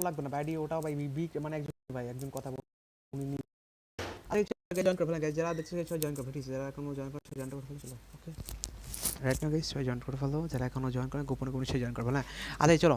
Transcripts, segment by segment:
লাগবে না আইডি ওটাও ভাই বি মানে একজন ভাই, একজন কথা বল, উনি জয়েন করে ফেলেন যারা দেখছে সবাই জয়েন করে আছে? যারা এখনও জয়েন করে জয়েন করে ফেলো ওকে রাইট না গাইস সবাই জয়েন করে ফেলো, যারা এখনও জয়েন করে গোপনে গোপনে সে জয়েন করে ফেলো হ্যাঁ আচ্ছা চলো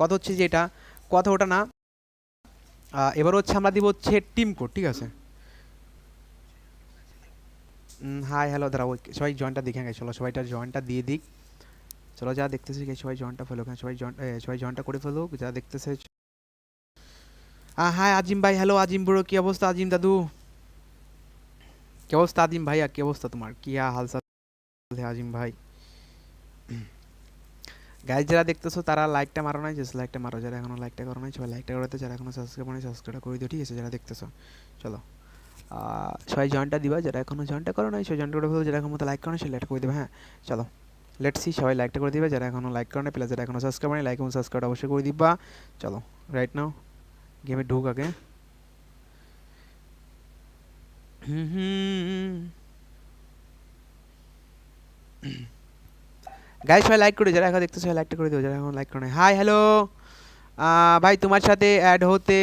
কথা হচ্ছে যে এটা, কথা ওটা না এবার হচ্ছে আমরা দিব হচ্ছে টিম কোড ঠিক আছে? হাই হ্যালো দাঁড়াও, ওই, সবাই জয়েনটা দেখে গেছে চলো সবাইটা জয়েনটা দিয়ে দিক। চলো, যা দেখতেছে, সবাই জয়েনটা ফেলো সবাই জয়েন সবাই জয়েনটা করে ফেলো যা দেখতেছে হাই আজিম ভাই, হ্যালো আজিম ব্রো, কি অবস্থা আজিম দাদু? কি অবস্থা আজিম ভাইয়া? কি অবস্থা তোমার? কি হাল চাল হে আজিম ভাই? গাইজ যারা দেখতেছো, তারা লাইকটা মারো নাই জাস্ট লাইকটা মারো। যারা এখনও লাইকটা করো নাই, সবাই লাইকটা করতে যারা এখনও সাবস্ক্রাইব করে সাবস্ক্রাইবটা করে দিও, ঠিক আছে? যারা দেখতেছো, চলো। সবাই জয়েনটা দিবা, যারা এখনও জয়েনটা করো নাই, সবাই জয়েনটা করে ফেলো। যারা এখন মতো লাইক করো না সে লাইকটা করে দেবে হ্যাঁ? চলো। লেটস সি সবাই লাইকটা করে দিবে। যারা এখনও লাইক করো না প্লাস যারা এখনও সাবস্ক্রাইব করে লাইক এবং সাবস্ক্রাইব অবশ্যই করে দিবা। চলো রাইট নাও গেমে ঢুক আগে গাইস সবাই লাইক করে যারা এখন দেখতেছো লাইকটা করে দিও যারা এখন লাইক করে হাই হ্যালো ভাই তোমার সাথে অ্যাড হতে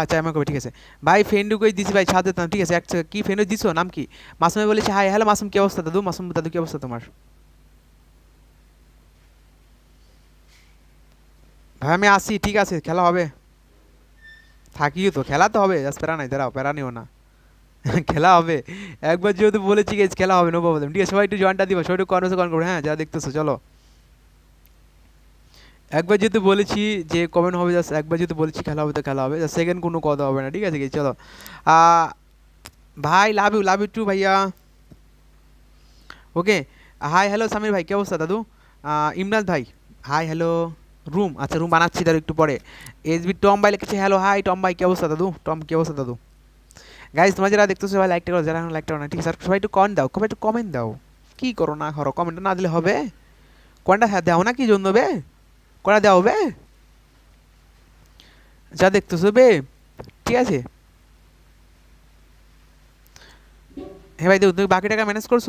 আচ্ছা আমাকে ঠিক আছে। ভাই ফ্রেন্ড রিকোয়েস্ট দিছি ভাই সাথে ঠিক আছে second, কি ফ্রেন্ড দিছো? নাম কি? মাসুমে বলেছে হাই হ্যালো মাসুম কি অবস্থা দাদু? মাসুম দাদু কি অবস্থা তোমার? ভাই আমি আসি ঠিক আছে খেলা হবে। থাকিও তো খেলা তো হবে জাস্ট প্যারা নাই দাঁড়াও প্যারা নিও না। খেলা হবে। একবার যেহেতু বলেছি গেছ খেলা হবে নো প্রবলেম ঠিক আছে সবাই একটু জয়েনটা দিবা সবাই একটু কনভার্সে কন করব হ্যাঁ যা দেখতেছো চলো। একবার যেহেতু বলেছি যে কমেন্ট হবে জাস্ট একবার যেহেতু বলেছি খেলা হবে তো খেলা হবে। জাস্ট সেকেন্ড কোনো কথা হবে না ঠিক আছে চলো। ভাই love you love you too ভাইয়া। ওকে হাই হ্যালো সামির ভাই কি অবস্থা দাদু? আহ, ইমরান ভাই হাই হ্যালো রুম আচ্ছা রুম বানাচ্ছি দাদু একটু পরে। এসবি টম ভাই লিখেছে হ্যালো হাই টম ভাই, কি অবস্থা দাদু? টম কি অবস্থা দাদু? গাইজ তোমরা যারা দেখতেছো সবাই লাইকটা করো যারা এখন লাইকটা করো না, ঠিক আছে? সবাই একটু কমেন্ট দাও, সবাই একটু কমেন্ট দাও। কি করো না করো? কমেন্টটা না দিলে হবে? হ্যাঁ দাও না কি জন্য বে? করা দেওয়া হবে যা দেখতেছো বে, ঠিক আছে? হ্যাঁ ভাই তুমি বাকি টাকা ম্যানেজ করছ?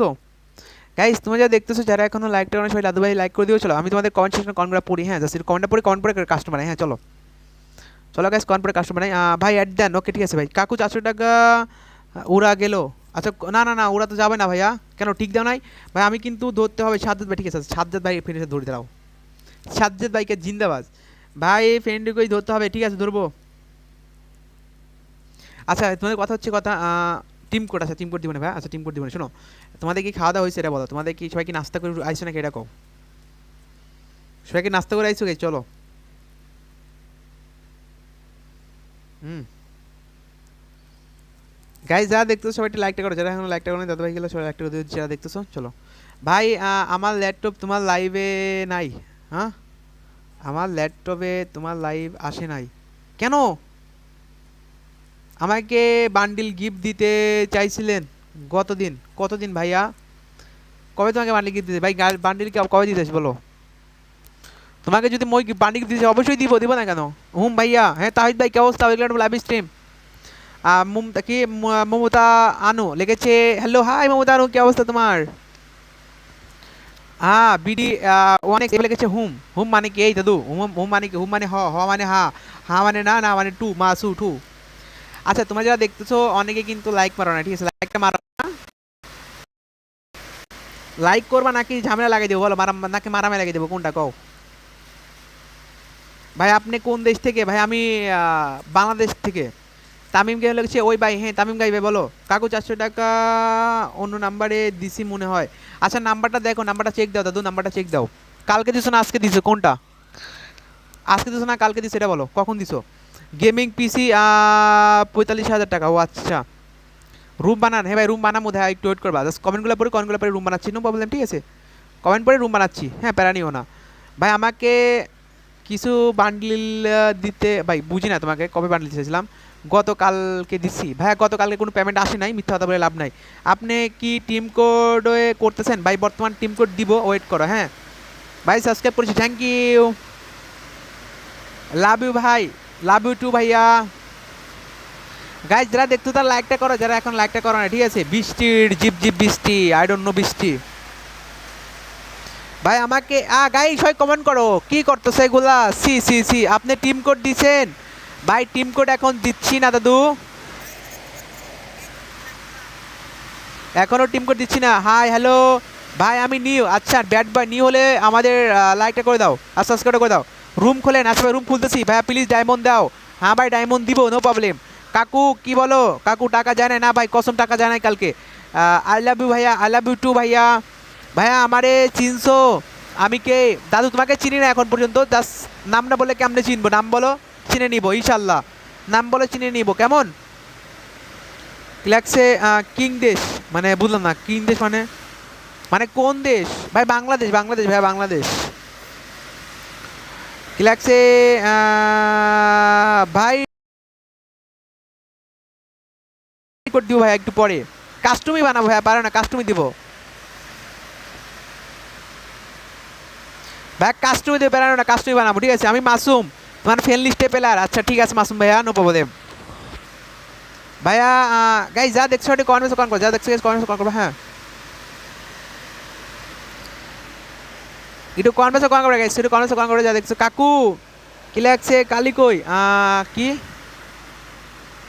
গাইস তুমি যা দেখতেছো, যারা এখনও লাইকটা করে সবাই দাদু ভাই লাইক করে দিও। চলো, আমি তোমাদের কমেন্ট সেকশনে কমেন্টগুলো পড়ি হ্যাঁ জাস্ট কমেন্টটা পড়ে কমেন্ট পড়ে কাস্টমার হ্যাঁ চলো। চলো গাইস কমেন্ট পড়ে কাস্টমার ভাই অ্যাড দেন ওকে ঠিক আছে, ভাই। কাকু, চারশো টাকা ওরা গেল। আচ্ছা না না না, ওরা তো যাবে না, ভাইয়া। কেন, ঠিক দাও নাই? ভাই, আমি কিন্তু ধরতে হবে সাজ্জাদ ভাই, ঠিক আছে, সাজ্জাদ ভাই ফিরে ধরে দাও সাজ্জাদ ভাইকে জিন্দাবাজ ভাই ফ্রেন্ড রিকোয়েস্ট ধরতে হবে, ঠিক আছে, ধরবো। আচ্ছা তোমাদের কথা হচ্ছে কথা টিম কোড আচ্ছা টিম কোড দিব না ভাই আচ্ছা টিম কোড দিব না শোনো। তোমাদের কি খাওয়া দাওয়া হয়েছে এটা বলো? তোমাদের কি সবাই কি নাস্তা করে আইসো নাকি এটা কও? সবাই কি নাস্তা করে আইসো গে চলো। হুম। গাইজ যারা দেখতেছো, সবাই একটু লাইকটা করো। যারা এখন লাইকটা করো দাদা ভাই গেলে, সবাই লাইকটা করে যারা দেখতেছো, চলো। ভাই আমার ল্যাপটপ তোমার লাইভে নাই হ্যাঁ? আমার ল্যাপটপে তোমার লাইভ আসে নাই। কেন? আমাকে বান্ডিল গিফট দিতে চাইছিলেন। গতদিন কতদিন ভাইয়া? কবে তোমাকে বান্ডিল গিফট দিতে ভাই বান্ডিল কবে দিতেছ বলো? তোমাকে যদি মই বান্ডিল গিফট দিতে অবশ্যই দিব দিব না কেন? হুম ভাইয়া হ্যাঁ তাহিদ ভাই, কি অবস্থা? ওয়েলকাম লাইভ স্ট্রিম মমতা কি মমতা আনু লিখেছে হ্যালো হাই মমতা আনু, কি অবস্থা তোমার? হ্যাঁ বিডি অনেক লিখেছে, হুম। হুম মানে কি? এই দাদু, হুম হুম মানে কি? হুম মানে হ হ মানে হা হা মানে না না মানে টু, মা, সু টু আচ্ছা তোমরা যারা দেখতেছো, অনেকে কিন্তু লাইক মারো না, ঠিক আছে? লাইকটা মারো না। লাইক করবা নাকি ঝামেলা লাগিয়ে দেবো, বলো মারা নাকি মারামে লাগিয়ে দেবো, কোনটা কও? ভাই, আপনি কোন দেশ থেকে? ভাই, আমি বাংলাদেশ থেকে। তামিম গাই লাগছে, ওই ভাই হ্যাঁ তামিম গাই ভাই, বলো। কাকু চারশো টাকা, অন্য নাম্বারে দিছি মনে হয়। আচ্ছা নাম্বারটা দেখো, নাম্বারটা চেক দাও, দাদু, নাম্বারটা চেক দাও। কালকে দিছো না, আজকে দিছো, কোনটা? আজকে দিছো না, কালকে দিছো, এটা বলো, কখন দিছো? গেমিং পিসি পঁয়তাল্লিশ হাজার টাকা। ও আচ্ছা। রুম বানান। হ্যাঁ ভাই, রুম বানাবো হ্যাঁ একটু ওয়েট করবা। জাস্ট কমেন্টগুলো পরে কমেন্টগুলো পরে রুম বানাচ্ছি। নো প্রবলেম ঠিক আছে? কমেন্ট পরে রুম বানাচ্ছি। হ্যাঁ প্যারা নিও না। ভাই, আমাকে কিছু বান্ডিল দিতে, ভাই, বুঝি না তোমাকে, কবে বান্ডিল দিয়েছিলাম গতকালকে দিচ্ছি। ভাইয়া গতকালকে কোনো পেমেন্ট আসে নাই, মিথ্যা কথা বলে লাভ নাই। আপনি কি টিম কোড করতেছেন? ভাই, বর্তমান টিম কোড দিব ওয়েট করো হ্যাঁ? ভাই সাবস্ক্রাইব করেছি থ্যাংক ইউ লাভ ইউ ভাই। লাভ ইউ টু ভাইয়া। গাইজ যারা দেখতো তার লাইকটা করো, যারা এখন লাইকটা করো না, ঠিক আছে? বৃষ্টির জিপ জিপ বৃষ্টি আই ডোন্ট নো বৃষ্টি। ভাই, আমাকে, আ গাই সবাই কমেন্ট করো, কি করতেছে এগুলা? সি সি সি, আপনি টিম কোড দিছেন? ভাই টিম কোড এখন দিচ্ছি না, দাদু। এখনও টিম কোড দিচ্ছি না। হাই হ্যালো ভাই, আমি নিউ আচ্ছা ব্যাট বয় নিউ হলে আমাদের লাইকটা করে দাও, আর সাবস্ক্রাইব করে দাও। রুম খোলেন ভাই রুম খুলতেছি। ভাইয়া প্লিজ ডায়মন্ড দাও। হ্যাঁ ভাই ডায়মন্ড দিব নো প্রবলেম কাকু, কি বলো? কাকু, টাকা যায় না ভাই, কসম টাকা না কালকে। আই লাভ ইউ ভাইয়া আই লাভ ইউ টু ভাইয়া। ভাইয়া, আমারে চিনছো? আমি কে? দাদু, তোমাকে চিনি না এখন পর্যন্ত। জাস্ট নামটা বলে কেমনে চিনবো? নাম বলো, চিনে নিব ইনশাল্লাহ নাম বলে চিনে নিব, কেমন? ক্লাক্সে কিং দেশ মানে বুঝলাম না কিং দেশ মানে? মানে কোন দেশ? ভাই, বাংলাদেশ বাংলাদেশ ভাই বাংলাদেশ। ক্লাক্সে ভাই করে দিব ভাই একটু পরে। কাস্টমই বানাবো ভাই পারো না কাস্টমই দিব। ভাই কাস্টমই দিয়ে বেড়ানো না কাস্টমই বানাবো, ঠিক আছে? আমি মাসুম, তোমার ফ্রেন্ড লিস্টে পেলার। আচ্ছা ঠিক আছে, মাসুম ভাইয়া নো প্রবলেম ভাইয়া গাই যা দেখছ ওটা কমেন্টস কন করো, যা দেখছ কমেন্টস কন করো হ্যাঁ। একটু কনভার্স কন করে গাইস একটু কনভার্স কন করে যা দেখছ কাকু, কি লাগছে? কালি কই? কি?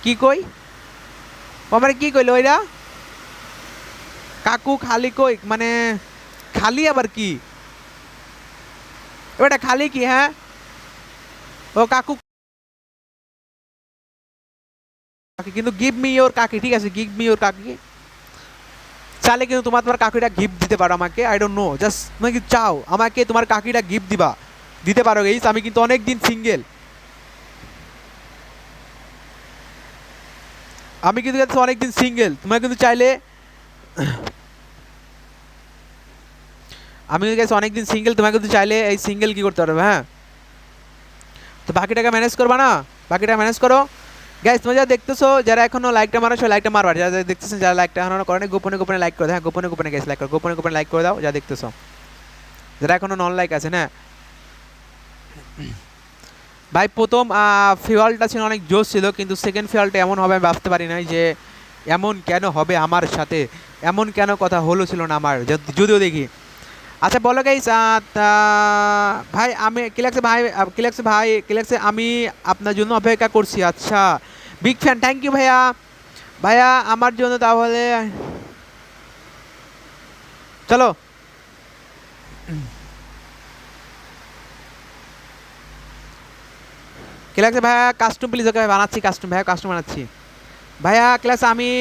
কি কই? মানে কি কইলো ওইরা? কাকু, খালি কই? মানে খালি আবার কি? ওটা খালি কি হ্যাঁ? ও কাকু কিন্তু গিভ মি ইওর কাকি, ঠিক আছে? গিভ মি ইওর কাকি। চাইলে কিন্তু তোমার তোমার কাকিটা গিফট দিতে পারো আমাকে আই ডোন্ট নো জাস্ট তুমি কি চাও, আমাকে তোমার কাকিটা গিফট দিবা, দিতে পারো গেইস আমি কিন্তু অনেক দিন সিঙ্গেল আমি কিন্তু অনেক দিন সিঙ্গেল তোমরা কিন্তু চাইলে আমি কিন্তু অনেক দিন সিঙ্গেল তোমাকে কিন্তু চাইলে এই সিঙ্গেল কি করতে পারবে হ্যাঁ? তো বাকিটাকে ম্যানেজ করবা না? বাকিটা ম্যানেজ করো। গাইস তোমরা যারা দেখতেছো, যারা এখনও লাইকটা মারো সে লাইকটা মারবা। যারা দেখতেছেন, যারা লাইকটা এখনও করেন, গোপনে গোপনে লাইক করে হ্যাঁ গোপনে গোপনে গাইস লাইক করো। গোপনে গোপনে লাইক করে দাও, যা দেখতেছো। যারা এখনও নন লাইক আছে না ভাই, প্রথম ফিওয়ালটা ছিল অনেক জোশ ছিল, কিন্তু সেকেন্ড ফিওয়ালটা এমন হবে, আমি ভাবতে পারি নাই যে এমন কেন হবে আমার সাথে। এমন কেন কথা হলো ছিল না আমার যদিও দেখি। আচ্ছা বলো গাইস ভাই, আমি কিলাক্সে ভাই কিলাক্সে ভাই কিলাক্সে আমি আপনার জন্য অপেক্ষা করছি। আচ্ছা বিগ ফ্যান থ্যাংক ইউ ভাইয়া। ভাইয়া, আমার জন্য তাহলে, চলো। ক্লাসে ভাইয়া কাস্টম প্লিজ ওকে বানাচ্ছি কাস্টম ভাইয়া কাস্টম বানাচ্ছি। ভাইয়া ক্লাস আমি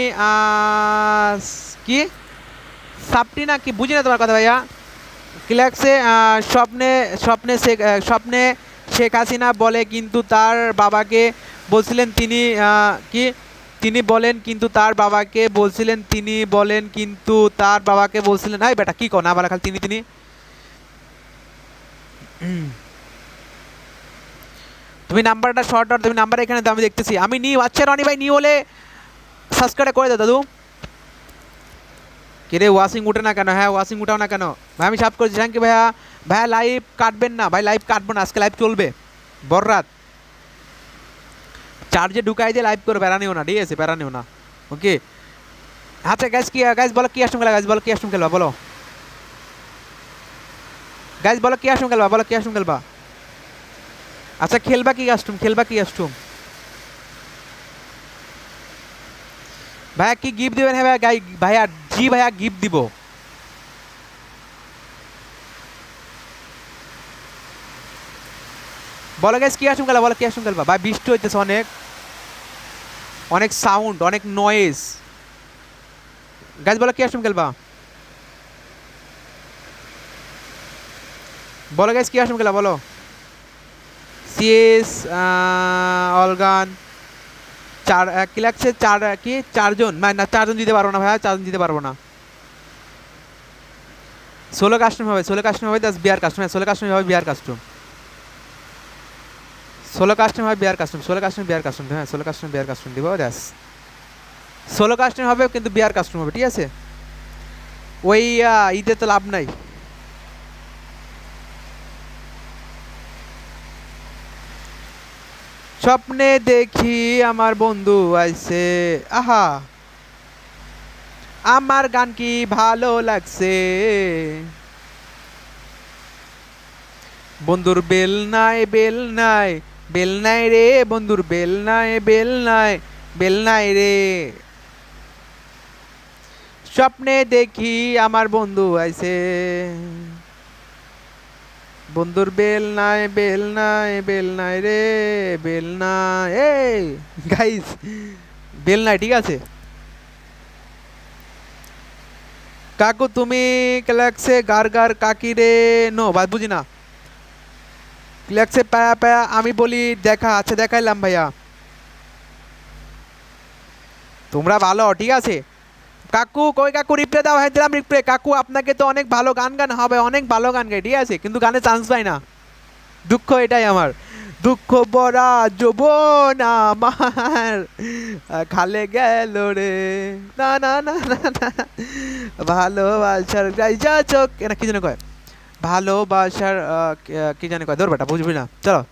কি? সাপটি না কি বুঝি না তোমার কথা ভাইয়া। ক্লাক্সে স্বপ্নে স্বপ্নে শেখ স্বপ্নে শেখ হাসিনা বলে কিন্তু তার বাবাকে বলছিলেন তিনি কি? তিনি বলেন কিন্তু তার বাবাকে বলছিলেন, তিনি বলেন কিন্তু তার বাবাকে বলছিলেন, এই বেটা কি কো না বলা খালি তিনি তিনি। তুমি নাম্বারটা শর্ট তুমি নাম্বার এখানে আমি দেখতেছি। আমি নিউ আচ্ছা রনি ভাই, নিউ হলে সাবস্ক্রাইব করে দাও, দাদু। কিরে ওয়াশিং উঠে না কেন হ্যাঁ ওয়াশিং উঠাও না কেন ভাই আমি সাফ করছি থ্যাংক ইউ ভাইয়া ভাইয়া লাইভ কাটবেন না ভাই লাইভ কাটবো না আজকে লাইভ চলবে বড় রাত চার্জে ঢুকাই দিয়ে লাইভ করে বেড়ানিও না ঠিক আছে বেড়ানিও না ওকে আচ্ছা গ্যাস কি গ্যাস বলো কি আসুন খেলা গ্যাস বলো কি আসুন খেলবা বলো গ্যাস বলো কি আসুন খেলবা বলো কি আসুন খেলবা আচ্ছা খেলবা কি কাস্টম খেলবা কি কাস্টম ভাইয়া কি গিফট দিবেন হ্যাঁ গাই ভাইয়া জি ভাইয়া গিফট দিব? বলো গাইস কি আসুন খেলা বলো কি আসুন খেলবা ভাই, বৃষ্টি হইতেছে অনেক। অনেক সাউন্ড অনেক নয়েজ গাইস বলো কি আসুন খেলবা বলো গাইস কি আসুন খেলা বলো। সিএস অলগান চার কি লাগছে? চার কি? চারজন। না চারজন দিতে পারব না ভাইয়া, চারজন দিতে পারব না। ষোলো কাস্টম হবে ষোলো কাস্টম হবে দাস বিয়ার কাস্টম ষোলো কাস্টম হবে বিয়ার কাস্টম ষোলো কাস্টম হবে বিয়ার কাস্টম ষোলো কাস্টম বিয়ার কাস্টম হ্যাঁ ষোলো কাস্টম বিয়ার কাস্টম দিব দাস ষোলো কাস্টম হবে, কিন্তু বিয়ার কাস্টম হবে, ঠিক আছে? ওই ঈদে তো লাভ নাই। স্বপ্নে দেখি আমার বন্ধু আইছে। আহা! আমার গান কি ভালো লাগছে? বন্ধুর বেল নাই বেল নাই বেল নাই রে বন্ধুর বেল নাই বেল নাই বেল নাই রে। স্বপ্নে দেখি আমার বন্ধু আইছে। বন্ধুর বেল নাই বেল নাই বেল নাই রে, বেল নাই। এই গাইস বেল নাই, ঠিক আছে? কাকু, তুমি ক্লাক্সে গার গার কাকি রে। নো, বাদ বুঝি না। ক্লাক্সে পায়া পায়া আমি বলি, দেখা আচ্ছা দেখাইলাম ভাইয়া। তোমরা ভালো, ঠিক আছে? কাকু, কই কাকু রিপ্লে দাও হ্যাঁ দিলাম রিপ্লে কাকু, আপনাকে তো অনেক ভালো গান গান হবে, অনেক ভালো গান গাই ঠিক আছে? কিন্তু গানে চান্স পাই না। দুঃখ এটাই আমার। দুঃখ বরা যৌবন আমার, খালে গেল রে। না না না না না। ভালোবাসার গাইজা চোখ। এনা কি জানে কয়? ভালোবাসার কি- জানে কয়? বেটা, বুঝবি না। চলো।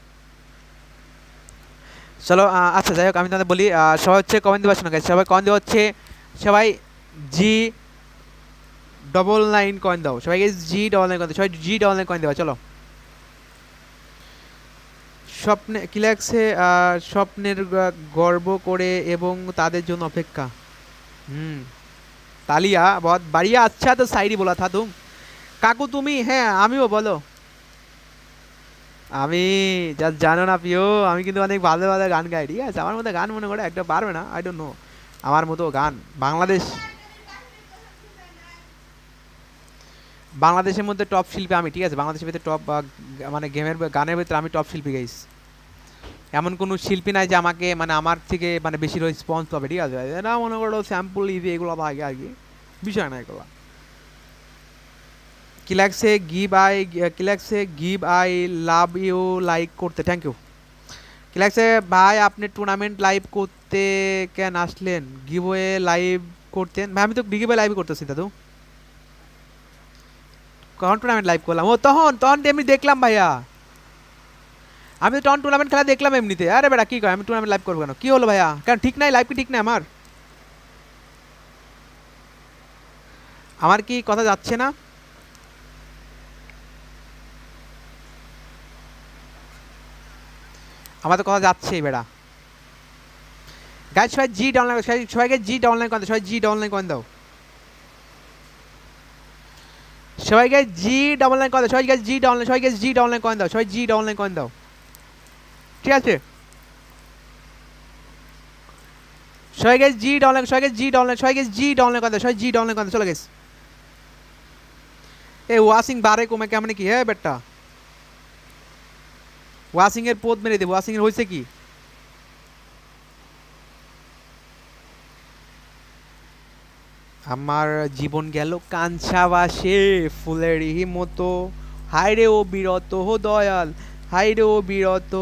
চলো আচ্ছা যাই হোক, আমি তাদের বলি সবাই হচ্ছে কমেন্ট শোনা গেছে সবাই কমেন্ট দেওয়া হচ্ছে, সবাই জি ডবল নাইন কয়েন দাও। সবাইকে জি ডবল নাইন কয়েন দাও। সবাই জি ডবল নাইন কয়েন দেওয়া চলো। স্বপ্নে স্বপ্নের গর্ব করে এবং তাদের জন্য অপেক্ষা। হুম। তালিয়া বাড়িয়া আচ্ছা তো সাইরি বলা থা তুম কাকু, তুমি? হ্যাঁ আমিও, বলো। আমি, যা জানো না প্রিয়, আমি কিন্তু অনেক ভালো ভালো গান গাই, ঠিক আছে? আমার মধ্যে গান মনে করে, একটা পারবে না আই ডোন্ট নো আমার মতো গান, বাংলাদেশ। বাংলাদেশের মধ্যে টপ শিল্পী আমি, ঠিক আছে? বাংলাদেশের ভিতরে টপ মানে গেমের গানের ভিতরে আমি টপ শিল্পী গাইস এমন কোনো শিল্পী নাই যে আমাকে মানে আমার থেকে মানে বেশি রেসপন্স পাবে, ঠিক আছে? না মনে করো স্যাম্পল ইভি এগুলো আগে আগে বিষয় না এগুলো। কিলাক্সে give I কিলাক্সে give I love you like করতে থ্যাংক ইউ কিলাক্সে ভাই, আপনি টুর্নামেন্ট লাইভ করতে কেন আসলেন? গিভওয়ে লাইভ করতেন? ভাই, আমি তো গিভওয়ে লাইভ করতেছি, দাদু। কখন টুর্নামেন্ট লাইভ করলাম। ও, তখন তখন এমনি দেখলাম ভাইয়া। আমি তো তখন টুর্নামেন্ট খেলা দেখলাম এমনিতে। আরে বেটা, কি কয়? আমি টুর্নামেন্ট লাইভ করব কেন? কি হলো ভাইয়া? কেন ঠিক নাই? লাইভ কি ঠিক নাই আমার? আমার কি কথা যাচ্ছে না? আমার তো কথা যাচ্ছেই বেড়া গাইজ সবাই জি ডাউনলাইন সবাইকে জি ডাউনলাইন করে সবাই জি ডাউনলাইন করে দাও। সবাইকে জি ডাউনলাইন করে দাও সবাইকে জি ডাউনলাইন সবাইকে জি ডাউনলাইন করে দাও, সবাই জি ডাউনলাইন করে দাও। ঠিক আছে? সবাই সবাইকে জি ডাউনলাইন সবাইকে জি ডাউনলাইন সবাইকে জি ডাউনলাইন করে দাও, সবাই জি ডাউনলাইন করে দাও, চলে গেছে এ ওয়াশিং বারে কমে কেমন কি হ্যাঁ বেটা ওয়াশিং এর পোদ মেরে দেবো ওয়াশিং এর হয়েছে কি? আমার জীবন গেল কাঞ্চাবাসে ফুলেরই মতো। হায়রে ও বিরত হো দয়াল, হায়রে ও বিরত।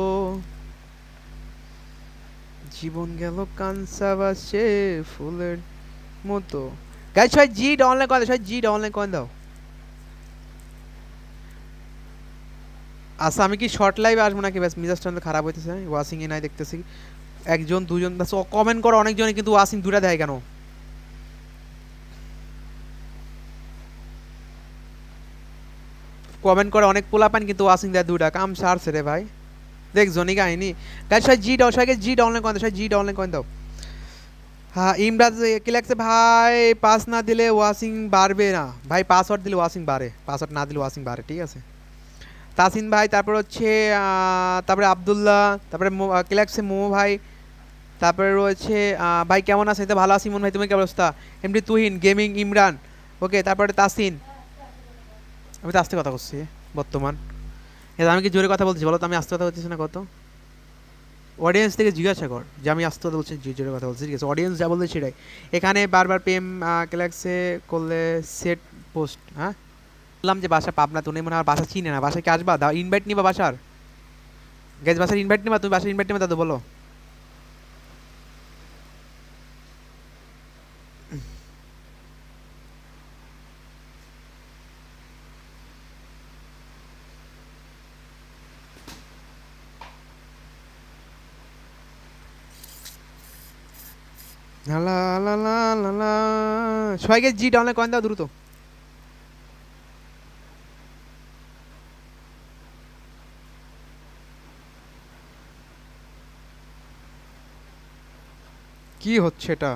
জীবন গেল কাঞ্চাবাসে ফুলের মতো। গাইজ সবাই জি অনলাইন করে দাও, সবাই জি অনলাইন করে দাও। আচ্ছা আমি কি শর্ট লাইভে আসব নাকি? ব্যাস, মিজাজটা খারাপ হইতেছে ওয়াশিং এ নাই দেখতেছি। একজন, দুজন, ব্যাস কমেন্ট করো অনেকজনে কিন্তু ওয়াশিং দুটা দেয় কেন? কমেন্ট করে অনেক পোলা পান কিন্তু ওয়াশিং দেয় দুটা কাম সারছে রে ভাই। দেখ, জনি কাহিনি। গাইজ সবাই জি ডাউন সবাইকে জি ডাউনলাইন করে সবাই জি ডাউনলাইন করে দাও। হ্যাঁ ইমরাজ কি লাগছে ভাই? পাস না দিলে ওয়াশিং বাড়বে না। ভাই পাসওয়ার্ড দিলে ওয়াশিং বাড়ে। পাসওয়ার্ড না দিলে ওয়াশিং বাড়ে, ঠিক আছে? তাসিন ভাই, তারপর হচ্ছে তারপরে আবদুল্লাহ, তারপরে ক্লাক্সে মোমো ভাই? তারপরে রয়েছে ভাই, কেমন আছে? তো ভালো আছি মন ভাই, তুমি কেমন অবস্থা? এমনি তুহিন গেমিং ইমরান। ওকে তারপরে তাসিন। আমি তো আস্তে কথা বলছি, বর্তমান। এ আমি কি জোরে কথা বলছি বলো তো, আমি আস্তে কথা বলতেছি না কত? অডিয়েন্স থেকে জিজ্ঞাসা কর যে আমি আস্তে কথা বলছি, জোরে কথা বলছি, ঠিক আছে? অডিয়েন্স যা বলছে সেটাই। এখানে বারবার প্রেম ক্লাক্সে করলে সেট পোস্ট হ্যাঁ? বললাম যে বাসা পাবনা তুমি মনে হয় বাসা চিনে না। বাসায় কি আসবা? দাও ইনভাইট নিবা বাসার। গ্যাস বাসার ইনভাইট নিবা, তুমি বাসার ইনভাইট নিবা দাদু, বলো। সবাইকে জি ডাউনলোড করেন দাও দ্রুত। কি হচ্ছে এটা?